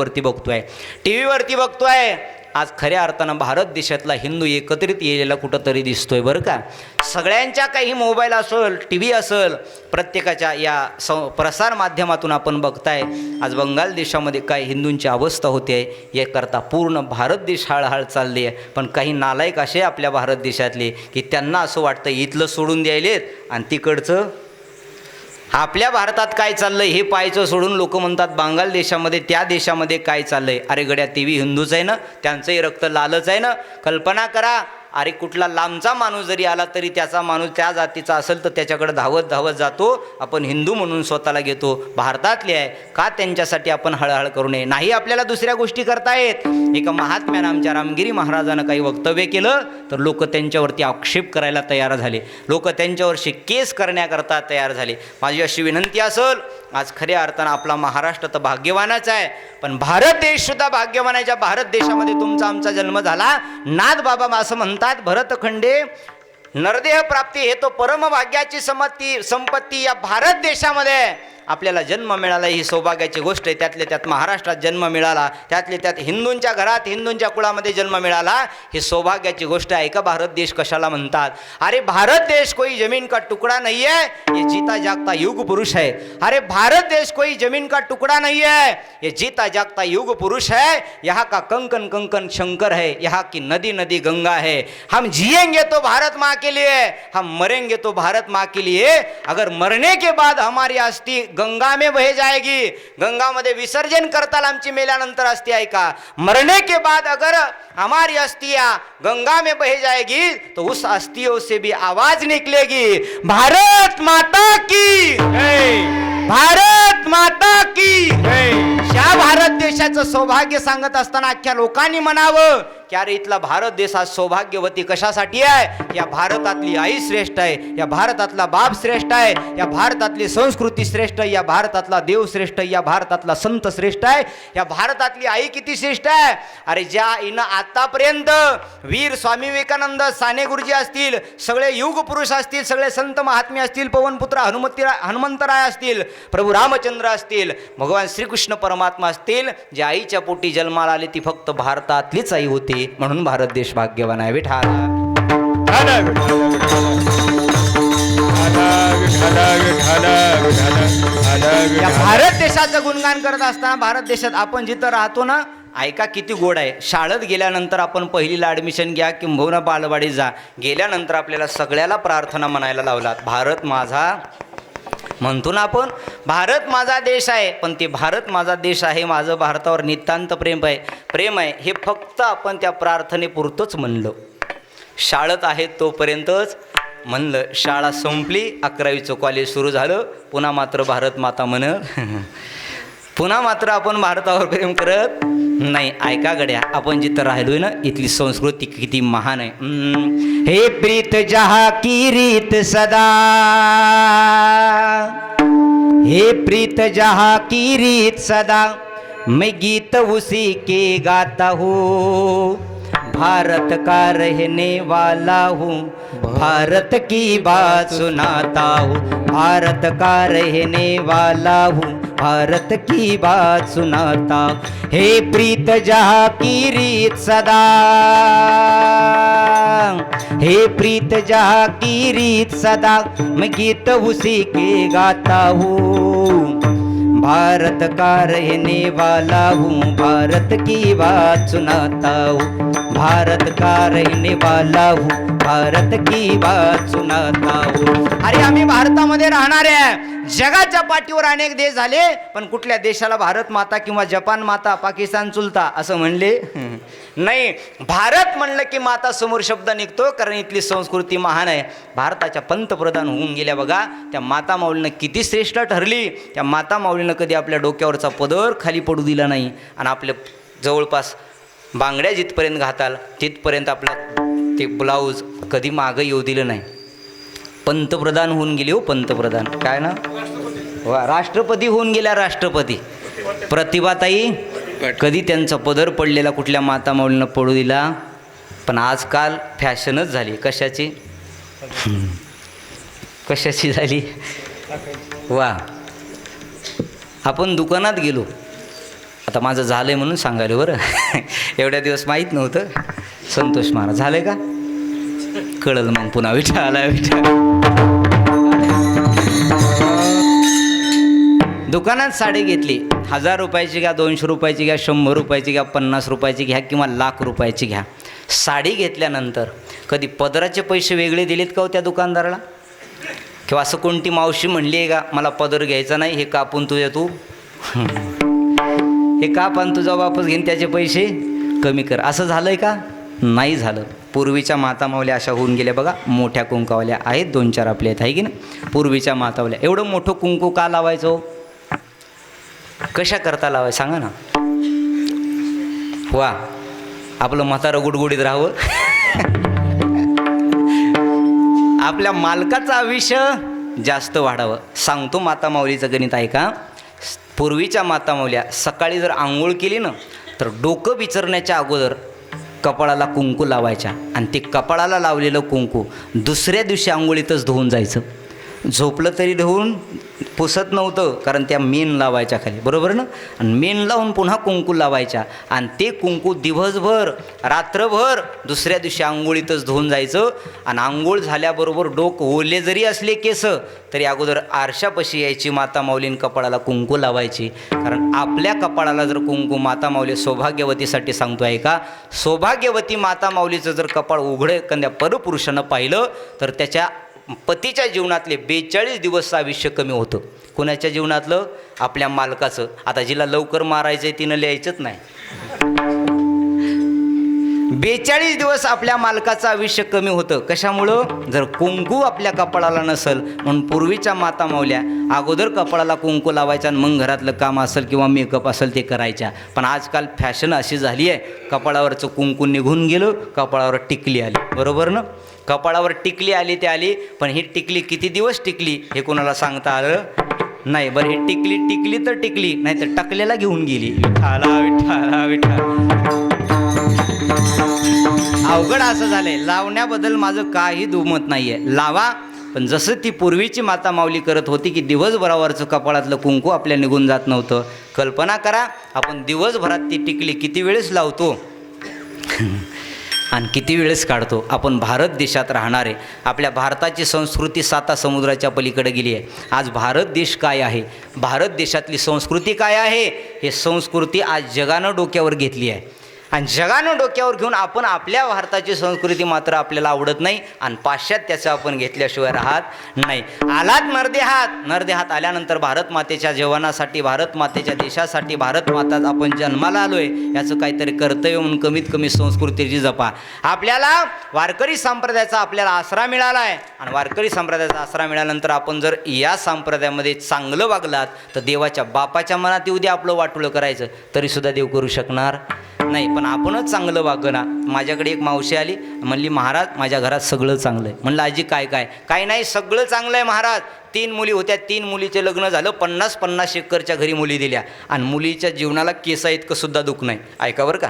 वरती बघतोय. टी व्हीवरती बघतोय. आज खऱ्या अर्थानं भारत देशातला हिंदू एकत्रित येलेला कुठंतरी दिसतोय बरं का? सगळ्यांच्या काही मोबाईल असेल टी व्ही असेल प्रत्येकाच्या या स प्रसार माध्यमातून आपण बघताय. आज बंगाल देशामध्ये काय हिंदूंची अवस्था होते आहे याकरता पूर्ण भारत देश हळहळ चालली आहे. पण काही नालायक असे आपल्या भारत देशातले की त्यांना असं वाटतं इथलं सोडून द्यायलेत आणि तिकडचं आपल्या भारतात काय चाललंय हे पाहायचं सोडून लोक म्हणतात बांगाल देशामध्ये त्या देशामध्ये काय चाललंय? अरे गड्या तेवी हिंदूच आहे ना त्यांचंही रक्त लालच आहे ना. कल्पना करा अरे कुठला लांबचा माणूस जरी आला तरी त्याचा माणूस त्या जातीचा असेल तर त्याच्याकडे धावत धावत जातो. आपण हिंदू म्हणून स्वतःला घेतो. भारतातले आहे. का त्यांच्यासाठी आपण हळहळ करू नये? नाही आपल्याला दुसऱ्या गोष्टी करता येत. एका महात्म्यानं आमच्या रामगिरी महाराजानं काही वक्तव्य केलं तर लोक त्यांच्यावरती आक्षेप करायला तयार झाले. लोक त्यांच्यावरशी केस करण्याकरता तयार झाले. माझी अशी विनंती असेल आज खऱ्या अर्थानं आपला महाराष्ट्र तर भाग्यवानच आहे पण भारत देश सुद्धा भाग्यवान आहे. ज्या भारत देशामध्ये तुमचा आमचा जन्म झाला नाथ बाबा असं म्हणतात भरतखंडे नरदेह प्राप्ती हे तो परमभाग्याची समती संपत्ती या भारत देशामध्ये आपल्याला जन्म मिळाला ही सौभाग्याची गोष्ट आहे. त्यातले त्यात महाराष्ट्रात जन्म मिळाला त्यातले त्यात हिंदूंच्या घरात हिंदूंच्या कुळामध्ये जन्म मिळाला ही सौभाग्याची गोष्ट आहे का भारत देश कशाला म्हणतात? अरे भारत देश कोई जमीन का तुकडा नाही आहे ये जीता जागता युग पुरुष है. अरे भारत देश कोई जमीन का टुकड़ा नहीं है ये जीता जागता युग पुरुष है. यहाँ का कंकन कंकन शंकर है यहाँ की नदी नदी गंगा है. हम जिएंगे तो भारत माँ के लिए हम मरेंगे तो भारत माँ के लिए. अगर मरने के बाद हमारी अस्थि गंगा में बह जाएगी। गंगा मध्ये विसर्जन करताल आमची मेल्यानंतर अस्थि आहे का मरने के बाद अगर हमारी अस्थियां गंगा में बह जाएगी तो उस अस्थियों से भी आवाज निकलेगी। भारत माता की। भारत माता की। या भारत देशाचं सौभाग्य सांगत असताना अख्ख्या लोकांनी म्हणावं की अरे इथला भारत देश आज सौभाग्यवती कशासाठी आहे? या भारतातली आई श्रेष्ठ आहे या भारतातला बाप श्रेष्ठ आहे या भारतातली संस्कृती श्रेष्ठ या भारतातला देव श्रेष्ठ या भारतातला संत श्रेष्ठ आहे या भारतातली आई किती श्रेष्ठ आहे? अरे ज्या हिनं आतापर्यंत वीर स्वामी विवेकानंद साने गुरुजी असतील सगळे युग पुरुष असतील सगळे संत महात्मे असतील पवनपुत्र हनुमती हनुमंतराय असतील प्रभू रामचंद्र असतील भगवान श्रीकृष्ण परमात्मा असतील ज्या आईच्या पोटी जन्माला आले ती फक्त भारतातलीच आई होती. म्हणून भारत देश भाग्यवान आहे. विठाला या भारत गेल्याचं गुणगान करत असताना भारत देशात आपण जिथं राहतो ना ऐका किती गोड आहे. शाळेत गेल्यानंतर आपण पहिलीला ॲडमिशन घ्या किंबहुना बालवाडीत जा. गेल्यानंतर आपल्याला सगळ्याला प्रार्थना म्हणायला लावलात. भारत माझा म्हणतो ना आपण भारत माझा देश आहे. पण ते भारत माझा देश आहे माझं भारतावर नितांत प्रेम आहे. प्रेम आहे हे फक्त आपण त्या प्रार्थनेपुरतंच म्हणलं. शाळेत आहे तोपर्यंतच म्हणलं शाळा संपली अकरावीचं कॉलेज सुरू झालं पुन्हा मात्र भारत माता म्हण. पुन्हा मात्र आपण भारतावर प्रेम करत नाही. ऐका गड्या आपण जिथं राहिलोय ना इथली संस्कृती किती महान आहे. हे प्रीत जहा की रीत सदा. हे प्रीत जहा की रीत सदा. मैं गीत उसी के गाता हूँ. भारत का रहने वाला हूँ। भारत की बात सुनाता हूँ। भारत का रहने वाला हूँ। भारत की बात सुनाता हे। प्रीत जहाँ की रीत सदा। हे प्रीत जहाँ की रीत सदा। मैं गीत उसी के गाता हूँ। भारत का रहने वाला हूँ भारत की बात सुनाता हूँ। भारत का रहने वाला हूँ भारत की बात सुनाता हूँ। अरे आम्ही भारतामध्ये राहणारे आहे. जगाच्या पाठीवर अनेक देश झाले पण कुठल्या देशाला भारत माता किंवा जपान माता पाकिस्तान चुलता असं म्हणले? नाही भारत म्हणलं की माता समोर शब्द निघतो कारण इथली संस्कृती महान आहे. भारताच्या पंतप्रधान होऊन गेल्या बघा त्या माता माऊलीनं किती श्रेष्ठ ठरली. त्या माता माऊलीनं कधी आपल्या डोक्यावरचा पदर खाली पडू दिला नाही. आणि आपल्या जवळपास बांगड्या जिथपर्यंत घाताल तिथपर्यंत आपला ते ब्लाऊज कधी मागं येऊ दिलं नाही. पंतप्रधान होऊन गेले हो पंतप्रधान. काय ना? वा राष्ट्रपती होऊन गेल्या राष्ट्रपती. प्रतिभाताई कधी त्यांचा पदर पडलेला कुठल्या माता माऊलीनं पडू दिला? पण आजकाल फॅशनच झाली. कशाची? कशाची झाली? वा. आपण दुकानात गेलो. आता माझं झालं आहे म्हणून सांगायला बरं. एवढ्या दिवस माहीत नव्हतं. संतोष महाराज झालंय का? कळल मग पुन्हा. विठाला विठा दुकानात साडी घेतली. हजार रुपयाची घ्या दोनशे रुपयाची घ्या शंभर रुपयाची घ्या पन्नास रुपयाची घ्या किंवा लाख रुपयाची घ्या. साडी घेतल्यानंतर कधी पदराचे पैसे वेगळे दिलेत का हो त्या दुकानदाराला? किंवा असं कोणती मावशी म्हणली आहे का मला पदर घ्यायचा नाही हे कापून तुझ्या तू हे काप आणि तुझा वापस घेईन त्याचे पैसे कमी कर. असं झालं आहे का? नाही झालं. पूर्वीच्या मातामावल्या अशा होऊन गेल्या बघा. मोठ्या कुंकावल्या आहेत दोन चार आपल्या आहेत आहे की ना पूर्वीच्या मातावल्या. एवढं मोठं कुंकू का लावायचं? कशा करता लावाय सांगा ना. वा आपलं म्हातारं गुडगुडीत राहावं. आपल्या मालकाचं आयुष्य जास्त वाढावं. सांगतो माता माऊलीचं गणित आहे का पूर्वीच्या माता माऊल्या सकाळी जर आंघोळ केली ना तर डोकं विचारण्याच्या अगोदर कपाळाला कुंकू लावायच्या. आणि ते कपाळाला लावलेलं कुंकू दुसऱ्या दिवशी आंघोळीतच धुवून जायचं. झोपलं तरी धुवून पुसत नव्हतं कारण त्या मेन लावायच्या खाली. बरोबर ना? आणि मेन लावून पुन्हा कुंकू लावायच्या. आणि ते कुंकू दिवसभर रात्रभर दुसऱ्या दिवशी आंघोळीतच धुवून जायचं. आणि आंघोळ झाल्याबरोबर डोक ओले जरी असले केस तरी अगोदर आरशापाशी यायची माता माऊलीन कपाळाला कुंकू लावायची. कारण आपल्या कपाळाला जर कुंकू माता माऊली सौभाग्यवतीसाठी सांगतो आहे का? सौभाग्यवती माता माऊलीचं जर कपाळ उघडं एखाद्या परपुरुषानं पाहिलं तर त्याच्या पतीच्या जीवनातले बेचाळीस दिवस आयुष्य कमी होतं. कोणाच्या जीवनातलं? आपल्या मालकाचं. आता जिला लवकर मारायचं आहे तिनं लिहायचंच नाही. बेचाळीस दिवस आपल्या मालकाचं आयुष्य कमी होतं. कशामुळं? जर कुंकू आपल्या कपाळाला नसल म्हणून पूर्वीच्या माता मावल्या अगोदर कपाळाला कुंकू लावायचा आणि मग घरातलं काम असेल किंवा मेकअप असेल ते करायच्या. पण आजकाल फॅशन अशी झाली आहे. कपाळावरचं कुंकू निघून गेलं कपाळावर टिकली आली. बरोबर ना? कपाळावर टिकली आली ते आली पण ही टिकली किती दिवस टिकली हे कोणाला सांगता आलं नाही. बरं ही टिकली टिकली तर टिकली नाही तर टकलेला घेऊन गेली. विठाला विठाला विठा अवघड असं झालंय. लावण्याबद्दल माझं काही दुमत नाहीये. लावा पण जसं ती पूर्वीची माता माऊली करत होती की दिवसभरावरचं कपाळातलं कुंकू आपल्या निघून जात नव्हतं. कल्पना करा आपण दिवसभरात ती टिकली किती वेळेस लावतो? आणि किती वेळेस काढतो? आपण भारत देशात राहणारे आपल्या भारताची संस्कृती साता समुद्राच्या पलीकडे गेली आहे. आज भारत देश काय आहे? भारत देशातली संस्कृती काय आहे? हे संस्कृती आज जगानं डोक्यावर घेतली आहे. आणि जगानं डोक्यावर घेऊन आपण आपल्या भारताची संस्कृती मात्र आपल्याला आवडत नाही आणि पाश्चात्याचं आपण घेतल्याशिवाय राहत नाही. आलात नरदेहात. नरदेहात आल्यानंतर भारत मातेच्या जेवणासाठी भारत मातेच्या देशासाठी भारत माता आपण जन्माला आलोय याचं काहीतरी कर्तव्य म्हणून कमीत कमी संस्कृतीची जपा. आपल्याला वारकरी संप्रदायाचा आपल्याला आसरा मिळाला आहे आणि वारकरी संप्रदायाचा आसरा मिळाल्यानंतर आपण जर या संप्रदायामध्ये चांगलं वागलात तर देवाच्या बापाच्या मनात येऊ दे आपलं वाटोळं करायचं. तरीसुद्धा देव करू शकणार नाही पण आपणच चांगलं वागना माझ्याकडे एक मावशी आली म्हणली महाराज माझ्या घरात सगळं चांगलं आहे म्हणलं आजी काय काय? काय नाही सगळं चांगलं आहे महाराज. तीन मुली होत्या तीन मुलीचे लग्न झालं पन्नास पन्नास एकरच्या घरी मुली दिल्या. आणि मुलीच्या जीवनाला केसा इतकं सुद्धा दुःख नाही. ऐका बरं का.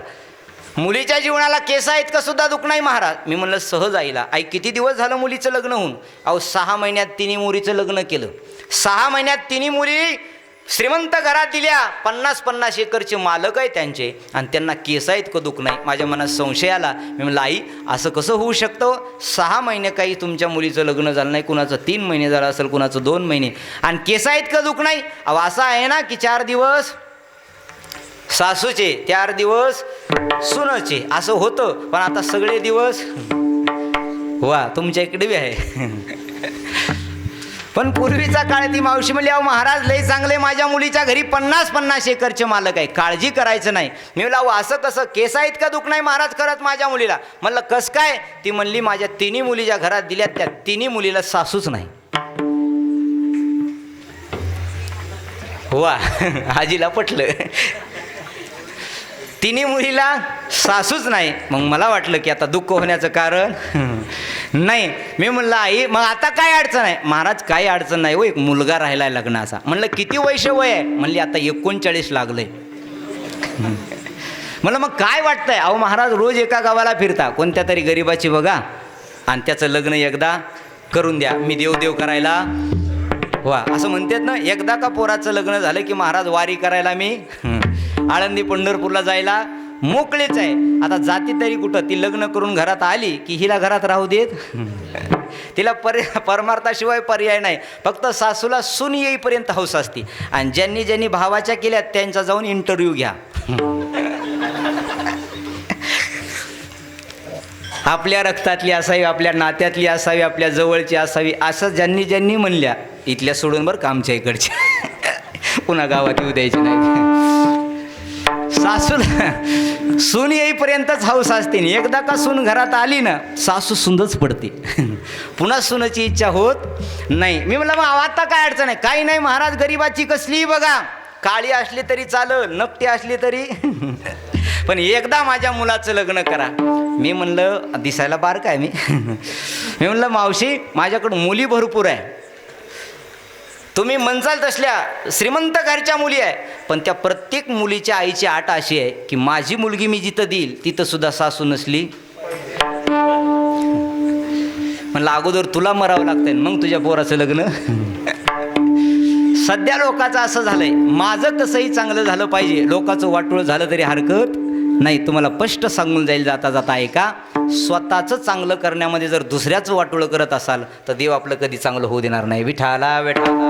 मुलीच्या जीवनाला केसा इतकं सुद्धा दुःख नाही महाराज. मी म्हणलं सहज आईला आई किती दिवस झालं मुलीचं लग्न होऊन? अहो सहा महिन्यात तिन्ही मुलीचं लग्न केलं. सहा महिन्यात तिन्ही मुली श्रीमंत घरातल्या पन्नास पन्नास एकरचे मालक आहे त्यांचे. आणि त्यांना केसा इतकं दुःख नाही. माझ्या मनात संशय आला. मी म्हणलं आई असं कसं होऊ शकतं? सहा महिने काही तुमच्या मुलीचं लग्न झालं नाही कुणाचं तीन महिने झालं असेल कुणाचं दोन महिने. आणि केसा इतकं दुख नाही. अहो असं आहे ना की चार दिवस सासूचे चार दिवस सुनचे. असं होतं. पण आता सगळे दिवस वा तुमच्या इकडे बी आहे. पण पूर्वीचा काळ ती मावशी म्हणली अहो महाराज लई चांगले माझ्या मुलीच्या घरी पन्नास पन्नास एकरचे मालक आहे काळजी करायचं नाही. मी म्हणलं अहो असं कसं केसा इतका दुःख नाही महाराज करत माझ्या मुलीला. म्हणलं कस काय? ती म्हणली माझ्या तिन्ही मुली ज्या घरात दिल्यात त्या तिन्ही मुलीला सासूच नाही. वा आजीला पटलं. तिन्ही मुलीला सासूच नाही. मग मला वाटलं की आता दुःख होण्याचं कारण नाही. मी म्हणलं आई मग आता काय अडचण आहे? महाराज काय अडचण नाही हो एक मुलगा राहिला आहे लग्नाचा. म्हणलं किती वैश वय आहे? म्हणली आता एकोणचाळीस लागलंय. म्हणलं मग काय वाटतंय? अहो महाराज रोज एका गावाला फिरता. कोणत्या तरी गरिबाची बघा. आणि त्याचं लग्न एकदा करून द्या. मी देवदेव करायला वा असं म्हणतात ना एकदा का पोराचं लग्न झालं की महाराज वारी करायला मी आळंदी पंढरपूरला जायला मोकळेच आहे. आता जाती तरी कुठं? ती लग्न करून घरात आली की हिला घरात राहू देत? तिला पर्या परमार्थाशिवाय पर्याय नाही. फक्त सासूला सून येईपर्यंत हौस असती. आणि ज्यांनी ज्यांनी भावाच्या केल्या त्यांचा जाऊन इंटरव्ह्यू घ्या. आपल्या रक्तातली असावी आपल्या नात्यातली असावी आपल्या जवळची असावी असं ज्यांनी ज्यांनी म्हणल्या इथल्या सोडून बरं कामच्या इकडच्या पुन्हा गावात येऊ द्यायची नाही. सासू सून येईपर्यंतच हौस असते आणि एकदा का सून घरात आली ना सासू सुंदच पडते. पुन्हा सुनाची इच्छा होत नाही. मी म्हणलं मग आता काय अडचण आहे? काही नाही महाराज गरिबाची कसली बघा. काळी असली तरी चालल नकटी असली तरी. पण एकदा माझ्या मुलाचं लग्न करा. मी म्हणलं दिसायला बार काय मी. मी म्हणलं मावशी माझ्याकडं मुली भरपूर आहे. तुम्ही म्हणसाल तसल्या श्रीमंत घरच्या मुली आहे. पण त्या प्रत्येक मुलीच्या आईची आट अशी आहे की माझी मुलगी मी जिथं देईल तिथं सुद्धा सासू नसली. म्हणलं अगोदर तुला मरावं लागतंय मग तुझ्या पोराचं लग्न. सध्या लोकाचं असं झालंय माझं कसंही चांगलं झालं पाहिजे. लोकाचं वाटोळ झालं तरी हरकत नाही. तुम्हाला स्पष्ट सांगून जाईल जाता जाता ऐका. स्वतःचं चांगलं करण्यामध्ये जर दुसऱ्याचं वाटोळं करत असाल तर देव आपलं कधी चांगलं होऊ देणार नाही. विठाला विठाला.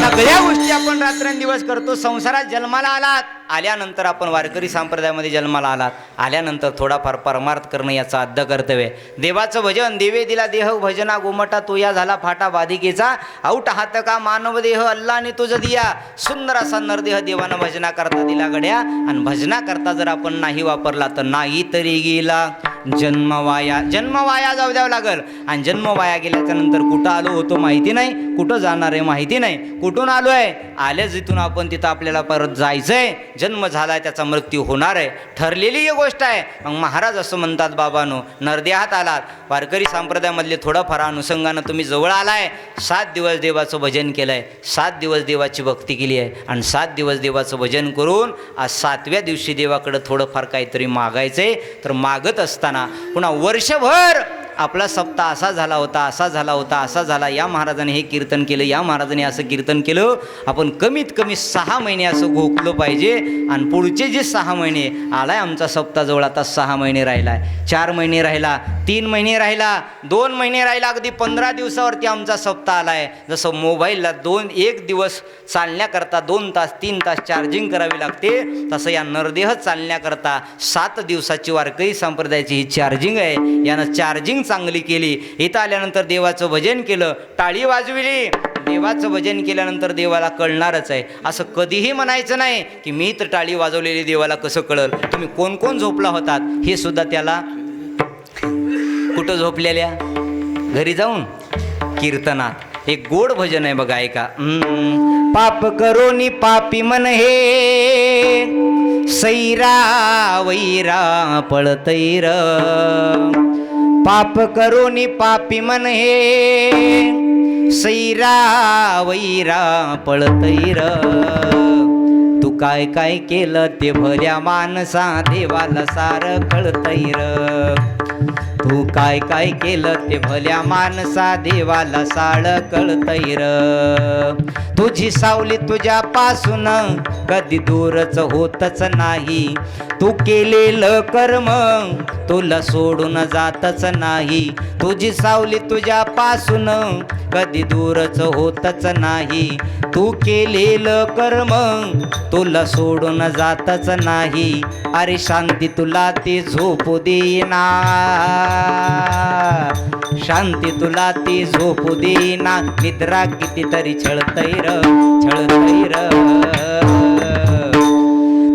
सगळ्या गोष्टी आपण रात्रंदिवस करतो संसारात जन्माला आलात आल्यानंतर आपण वारकरी संप्रदायामध्ये जन्माला आलात आल्यानंतर थोडाफार परमार्थ करणं याचं आद्य कर्तव्य आहे. देवाचं भजन देवे दिला देह भजना गोमटा तो या झाला फाटा बाधिकेचा औट हात का मानव देह अल्लाने तुझ दिया. सुंदर असा नरदेह देवानं भजना करता दिला गड्या. आणि भजना करता जर आपण नाही वापरला तर नाही तरी गेला. जन्म वाया जन्म वाया जाऊ द्यावं लागल. आणि जन्म वाया गेल्याच्यानंतर कुठं आलो होतो माहिती नाही कुठं जाणार आहे माहिती नाही. कुठून आलो आहे आल्या जिथून आपण तिथं आपल्याला परत जायचं आहे जन्म झालाय त्याचा मृत्यू होणार आहे. ठरलेली ही गोष्ट आहे. मग महाराज असं म्हणतात बाबानो नरदेहात आलात. वारकरी संप्रदायामधले थोडंफार अनुषंगानं तुम्ही जवळ आलाय. सात दिवस देवाचं भजन केलं आहे सात दिवस देवाची भक्ती केली आहे. आणि सात दिवस देवाचं भजन करून आज सातव्या दिवशी देवाकडं थोडंफार काहीतरी मागायचं आहे तर मागत असताना पुन्हा वर्षभर आपला सप्ताह असा झाला होता असा झाला होता असा झाला. या महाराजाने हे कीर्तन केलं या महाराजाने असं कीर्तन केलं. आपण कमीत कमी सहा महिने असं घोकलं पाहिजे. आणि पुढचे जे सहा महिने आलाय आमचा सप्ताह जवळ आता सहा महिने राहिला आहे चार महिने राहिला तीन महिने राहिला दोन महिने राहिला अगदी पंधरा दिवसावरती आमचा सप्ताह आला आहे जसं मोबाईलला दोन एक दिवस चालण्याकरता दोन तास तीन तास चार्जिंग करावी लागते तसं या नरदेह चालण्याकरता सात दिवसाची वारकरी संप्रदायाची ही चार्जिंग आहे. यानं चार्जिंग चांगली केली. इथं आल्यानंतर देवाचं भजन केलं. टाळी वाजविली. देवाचं भजन केल्यानंतर देवाला कळणारच आहे. असं कधीही म्हणायचं नाही की मी तर टाळी वाजवलेली देवाला कसं कळल? तुम्ही कोण कोण झोपला होतात? हे सुद्धा त्याला कुठं झोपलेल्या? घरी जाऊन? कीर्तनात. एक गोड भजन आहे बघा ऐका. पाप करोनी पापी मन हे. सैरा वैरा पळतैर. पाप करोनी पापी मन. हे सैरा वैरा पळतैर. तू काय काय केलं ते भल्या माणसा देवाला सार कळतैर. तू काय काय केलं ते भल्या माणसा देवाला साळ कळतैर तुझी सावली तुझ्यापासून कधी दूरच होतच नाही. तू केलेलं कर्म तुला सोडून जातच नाही. तुझी सावली तुझ्यापासून कधी दूरच होतच नाही. तू केलेलं कर्म तुला सोडून जातच नाही. अरे शांती तुला ती झोपू देणार. शांती तुला ती झोपू देना निद्रा कितीतरी छळतैर छळतैर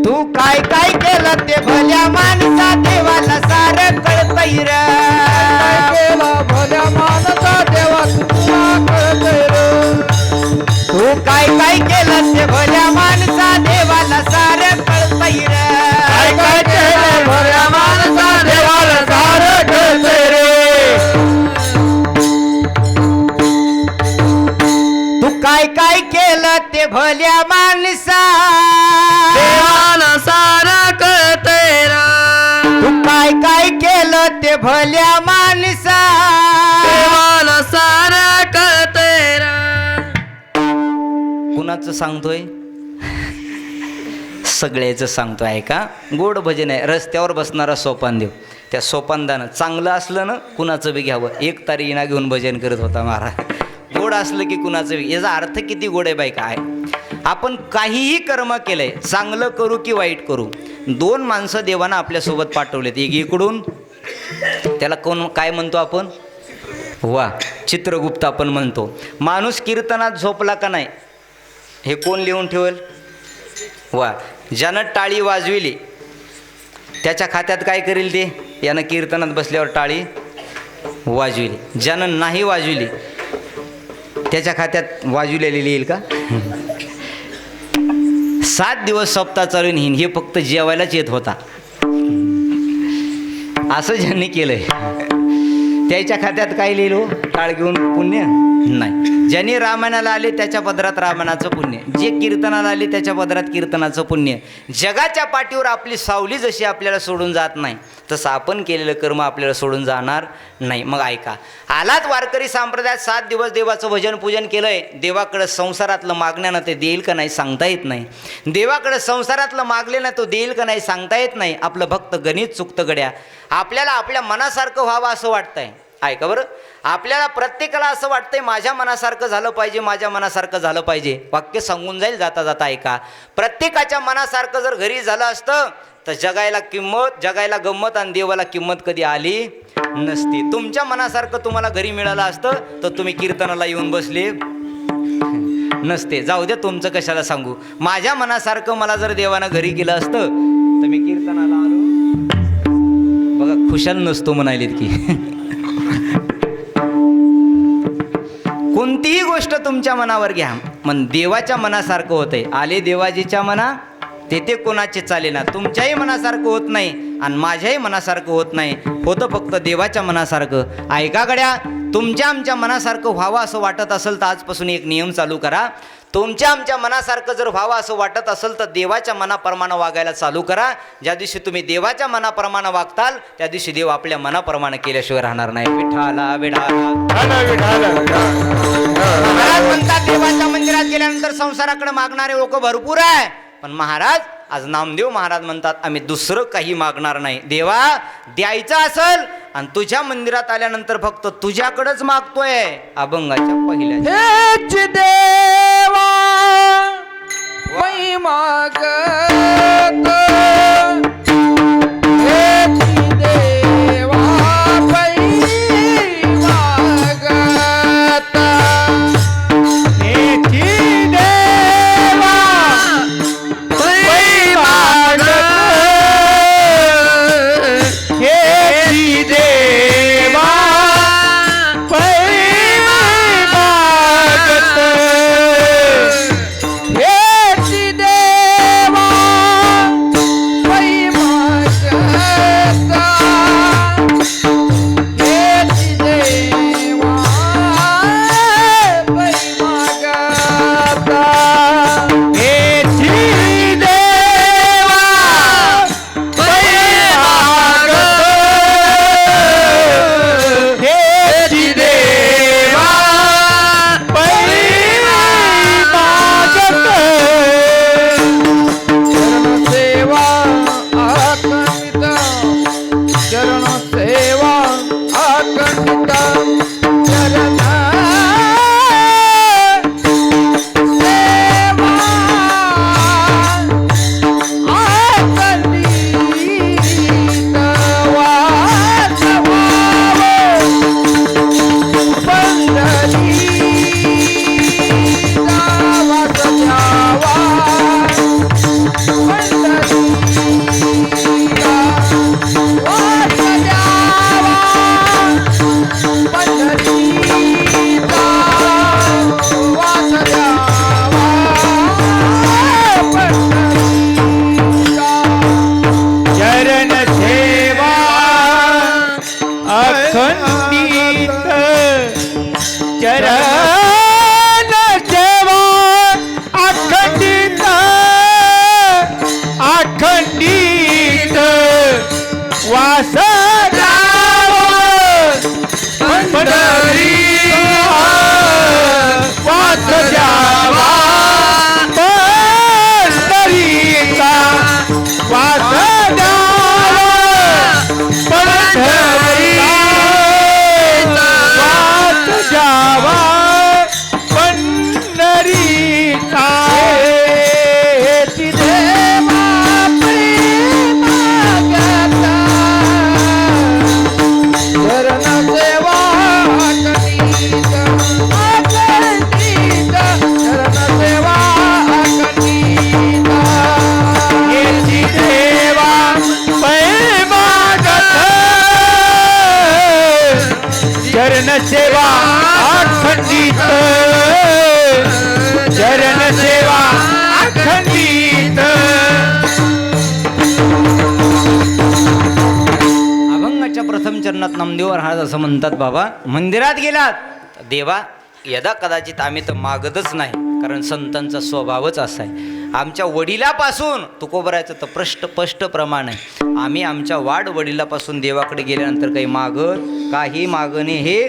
तू काय काय केलं ते भल्या माणसा देवाला सार कळतैर केला भल्या माणसा देवा तुला कळतंय रे. तू काय काय केलं ते भल्या माणसा देवाला भल्या माणसा. देवाला सारं कळतंय. तू काय काय केलं ते भल्या माणसा? देवाला सारं कळतंय. कुणाचं सांगतोय? सगळ्याचं सांगतो आहे का गोड भजन आहे. रस्त्यावर बसणारा सोपान देव त्या सोपानदानं चांगलं असलं ना कुणाचं बी घ्यावं. एक तारी इना घेऊन भजन करत होता महाराज. गोड असलं की कुणाचं याचा अर्थ किती गोड आहे बाई काय? आपण काहीही कर्म केलंय चांगलं करू की वाईट करू दोन माणसं देवानं आपल्यासोबत पाठवलेत. एक इकडून त्याला कोण काय म्हणतो आपण? वा चित्रगुप्त आपण म्हणतो. माणूस कीर्तनात झोपला का नाही? हे कोण लिहून ठेवेल? वा ज्यानं टाळी वाजविली त्याच्या खात्यात काय करील ते? यानं कीर्तनात बसल्यावर टाळी वाजविली. ज्यानं नाही वाजविली त्याच्या खात्यात वाजविलेली येईल का? सात दिवस सप्ताह चालून हिन हे फक्त जेवायलाच येत होता. असं ज्यांनी केलंय. त्याच्या खात्यात काय लिहिलो हो? टाळ घेऊन पुण्य? नाही. ज्यांनी रामायणाला आले त्याच्या पदरात रामायणाचं पुण्य. जे कीर्तनाला आले त्याच्या पदरात कीर्तनाचं पुण्य. जगाच्या पाठीवर आपली सावली जशी आपल्याला सोडून जात नाही तसं आपण केलेलं कर्म आपल्याला सोडून जाणार नाही. मग ऐका. आलात वारकरी संप्रदायात सात दिवस देवाचं भजन पूजन केलंय. देवाकडं संसारातलं मागण्यानं ते देईल का नाही सांगता येत नाही. देवाकडं संसारातलं मागलेलं तो देईल का नाही सांगता येत नाही. आपलं भक्त गणित चुकतं गड्या. आपल्याला आपल्या मनासारखं व्हावं असं वाटतंय. ऐका बरं? आपल्याला प्रत्येकाला असं वाटतंय माझ्या मनासारखं झालं पाहिजे माझ्या मनासारखं झालं पाहिजे. वाक्य सांगून जाईल जाता जाता ऐका. प्रत्येकाच्या मनासारखं जर घरी झालं असतं तर जगायला किंमत जगायला गंमत आणि देवाला किंमत कधी आली नसती. तुमच्या मनासारखं तुम्हाला घरी मिळालं असतं तर तुम्ही कीर्तनाला येऊन बसले. नसते. जाऊ द्या तुमचं कशाला सांगू? माझ्या मनासारखं मला जर देवानं घरी गेलं असतं तर मी कीर्तनाला आलो. बघा खुशाल नसतो म्हणायलेत की. कोणतीही गोष्ट तुमच्या मनावर घ्या. मन देवाच्या मनासारखं होतंय. आले देवाजीच्या मना तेथे कोणाचे चालेना तुमच्याही मनासारखं होत नाही आणि माझ्याही मनासारखं होत नाही. होतं फक्त देवाच्या मनासारखं. ऐका गड्या तुमच्या आमच्या मनासारखं व्हावं असं वाटत असेल तर आजपासून एक नियम चालू करा. तुमच्या आमच्या मनासारखं जर व्हावं असं वाटत असेल तर देवाच्या मनाप्रमाणे वागायला चालू करा. ज्या दिवशी तुम्ही देवाच्या मनाप्रमाणे वागताल त्या दिवशी देव आपल्या मनाप्रमाणे केल्याशिवाय राहणार नाही. विठाला विठाला म्हणतात देवाच्या मंदिरात गेल्यानंतर संसाराकडे मागणारे लोक भरपूर आहे पण महाराज आज नामदेव महाराज म्हणतात आम्ही दुसरं काही मागणार नाही. देवा द्यायचं असल आणि तुझ्या मंदिरात आल्यानंतर फक्त तुझ्याकडंच मागतोय. अभंगाच्या पहिल्या देवा मै म्हणतात बाबा मंदिरात गेलात. देवा यदा कदाचित आम्ही तर मागतच नाही कारण संतांचा स्वभावच असा आहे. आमच्या वडिलापासून तुकोबरायचं तर प्रष्ट स्पष्ट प्रमाण आहे. आम्ही आमच्या वाढ वडिलापासून देवाकडे गेल्यानंतर काही मागत काही मागणे हे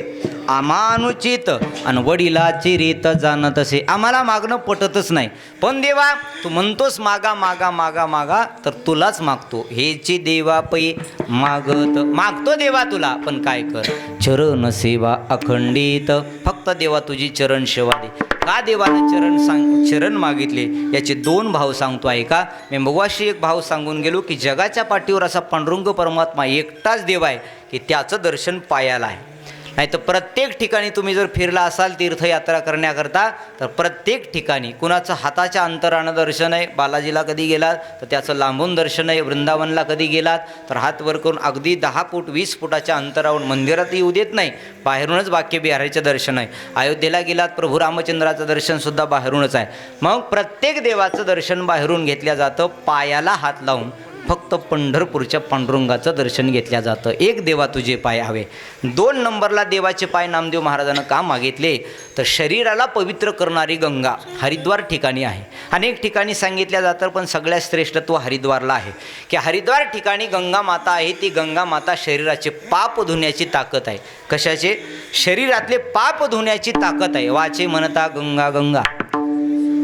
अमानुचित. आणि वडिलाची रीत जाणत असे आम्हाला मागणं पटतच नाही. पण देवा तू म्हणतोस मागा मागा मागा मागा तर तुलाच मागतो. हेची देवा पै मागत मागतो देवा तुला पण काय कर? चरण सेवा अखंडित. फक्त देवा तुझी चरण सेवा दे. का देवानं चरण सांग चरण मागितले? याचे दोन भाव सांगतो आहे का मी मगवाशी एक भाव सांगून गेलो की जगाच्या पाठीवर असा पांडुरंग परमात्मा एकटाच देव आहे की त्याचं दर्शन पायाला आहे. नाही तर प्रत्येक ठिकाणी तुम्ही जर फिरला असाल तीर्थयात्रा करण्याकरता तर प्रत्येक ठिकाणी कुणाचं हाताच्या अंतरानं दर्शन आहे बालाजीला कधी गेलात तर त्याचं लांबून दर्शन आहे वृंदावनला कधी गेलात तर हात वर करून अगदी दहा फूट वीस फुटाच्या अंतरावर मंदिरात येऊ देत नाही बाहेरूनच बाक्य बिहारीचं दर्शन आहे. अयोध्येला गेलात प्रभू रामचंद्राचं दर्शनसुद्धा बाहेरूनच आहे. मग प्रत्येक देवाचं दर्शन बाहेरून घेतल्या जातं पायाला हात लावून. फक्त पंढरपूरच्या पांडुरंगाचं दर्शन घेतल्या जातं. एक देवा तुझे पाय हवे. दोन नंबरला देवाचे पाय नामदेव महाराजांना का मागितले? तर शरीराला पवित्र करणारी गंगा हरिद्वार ठिकाणी आहे. अनेक ठिकाणी सांगितल्या जातं पण सगळ्यात श्रेष्ठत्व हरिद्वारला आहे. की हरिद्वार ठिकाणी गंगा माता आहे ती गंगा माता शरीराचे पाप धुण्याची ताकद आहे. कशाचे? शरीरातले पाप धुण्याची ताकद आहे. वाचे म्हणता गंगा गंगा.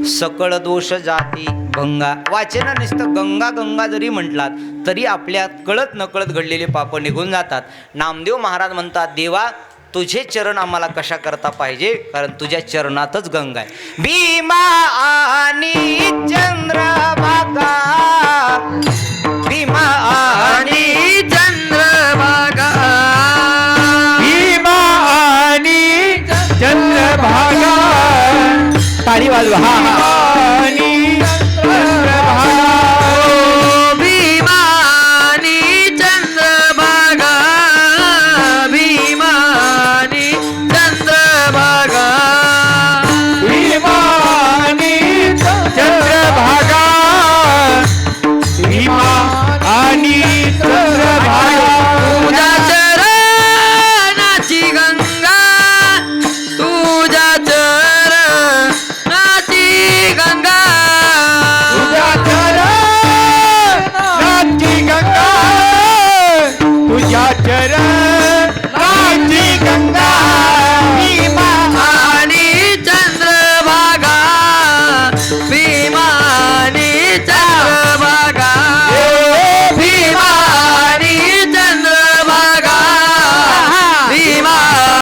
सकळ दोष जाती गंगा. वाचेना नुसतं गंगा गंगा जरी म्हटलात तरी आपल्या कळत नकळत घडलेले पाप निघून जातात. नामदेव महाराज म्हणतात देवा तुझे चरण आम्हाला कशा करता पाहिजे? कारण तुझ्या चरणातच गंगा आहे. भीमा आणि चंद्रभागा. भीमा आणि चंद्रभागा. भीमा आणि चंद्रभागा. ताळी वाजवा. हा हा.